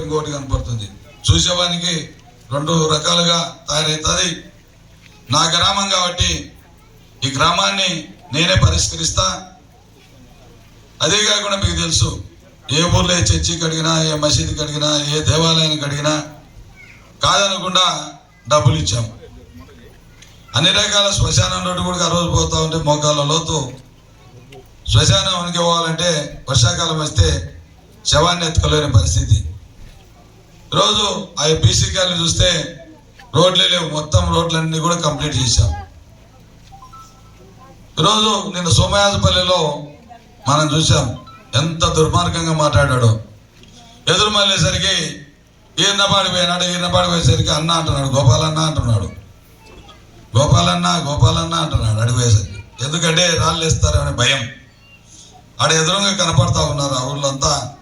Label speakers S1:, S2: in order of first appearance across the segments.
S1: ఇంకోటి కనపడుతుంది. చూసేవానికి రెండు రకాలుగా తయారవుతుంది నా గ్రామం కాబట్టి ఈ గ్రామాన్ని నేనే పరిష్కరిస్తా. అదే కాకుండా మీకు తెలుసు ఏ ఊర్లో ఏ చర్చి కడిగినా ఏ మసీదు అడిగినా ఏ దేవాలయానికి అడిగినా కాదనకుండా డబ్బులు ఇచ్చాము. అన్ని రకాల శ్మశానం రోడ్డు కూడా ఆ రోజు పోతూ ఉంటే మోకాళ్ళ లోతు శ్మశానానికి పోవాలంటే వర్షాకాలం వస్తే శవాన్ని ఎత్తుకోలేని పరిస్థితి. రోజు ఆ బీసీ గారిని చూస్తే రోడ్లే లేవు. మొత్తం రోడ్లన్నీ కూడా కంప్లీట్ చేశాం. ఈరోజు నిన్న సోమయాజపల్లిలో మనం చూసాం ఎంత దుర్మార్గంగా మాట్లాడాడో. ఎదురు మళ్ళేసరికి ఈయనపాడి పోయినాడు ఈయనపాడి పోయేసరికి అన్న అంటున్నాడు గోపాలన్న అంటున్నాడు. గోపాలన్న గోపాలన్న అంటున్నాడు అడిగేసరికి ఎందుకంటే రాళ్ళు వేస్తారనే భయం. ఆడ ఎదురుగా కనపడతా ఉన్నారు ఆ ఊళ్ళంతా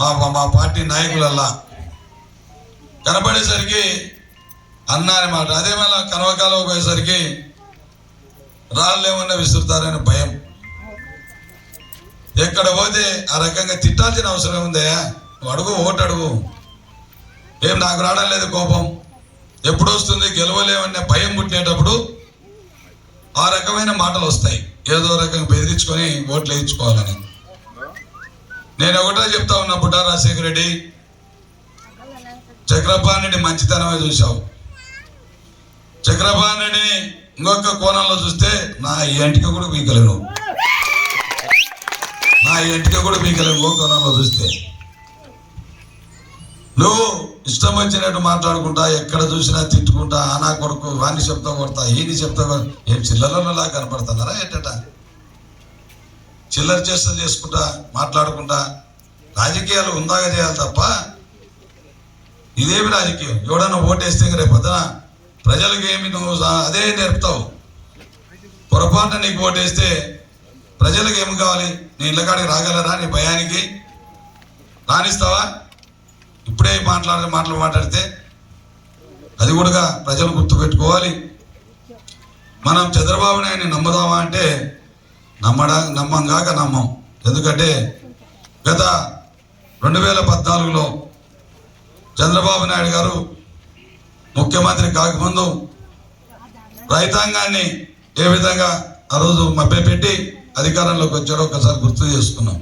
S1: మా మా- మా పార్టీ నాయకులల్లా. కనపడేసరికి అన్న అదే మళ్ళీ కనవకాలం పోయేసరికి రాళ్ళు ఏమన్నా విసురుతారని భయం. ఎక్కడ పోతే ఆ రకంగా తిట్టాల్సిన అవసరం ఉందయ్యా నువ్వు అడుగు ఓటు అడుగు. ఏం నాకు రావడం లేదు కోపం. ఎప్పుడు వస్తుంది గెలవలేమనే భయం పుట్టినప్పుడు ఆ రకమైన మాటలు వస్తాయి. ఏదో రకంగా బెదిరించుకొని ఓట్లు వేయించుకోవాలని. నేను ఒకటే చెప్తా ఉన్నా పుట్టా రాజశేఖర రెడ్డి. చక్రపాణిని మంచితనమే చూసావు చక్రపాణిని ఇంకొక కోణంలో చూస్తే నా ఎంటిక కూడా పీకలేను. నా ఎంటిక కూడా పీకలేను ఇంకో కోణంలో చూస్తే. నువ్వు ఇష్టం వచ్చినట్టు మాట్లాడుకుంటా ఎక్కడ చూసినా తిట్టుకుంటా ఆనా నా కొడుకు వాణ్ణి చెప్తా కొడతా ఈయన చెప్తా ఏం చిల్లరలా కనపడుతున్నారా ఏంటట? చిల్లర చేష్టలు చేసుకుంటా మాట్లాడుకుంటా రాజకీయాలు ఉందాగా చేయాలి తప్ప ఇదేమి రాజకీయం ఎవడన్నా ఓటేస్తే రేపు పొద్దున ప్రజలకు ఏమి నువ్వు అదే నేర్పుతావు. పొరపాటున నీకు ఓటేస్తే ప్రజలకు ఏమి కావాలి? నీ ఇళ్ళ కాడికి రాగలరా? నీ భయానికి? రాణిస్తావా? ఇప్పుడే మాట్లాడే మాటలు మాట్లాడితే అది కూడా ప్రజలు గుర్తుపెట్టుకోవాలి మనం చంద్రబాబు నాయుడిని నమ్ముదామా అంటే నమ్మడా నమ్మం కాక నమ్మం. ఎందుకంటే గత రెండు వేల పద్నాలుగులో చంద్రబాబు నాయుడు గారు ముఖ్యమంత్రి కాకముందు రైతాంగాన్ని ఏ విధంగా ఆ రోజు మభ్యపెట్టి అధికారంలోకి వచ్చాడో ఒకసారి గుర్తు చేసుకున్నాం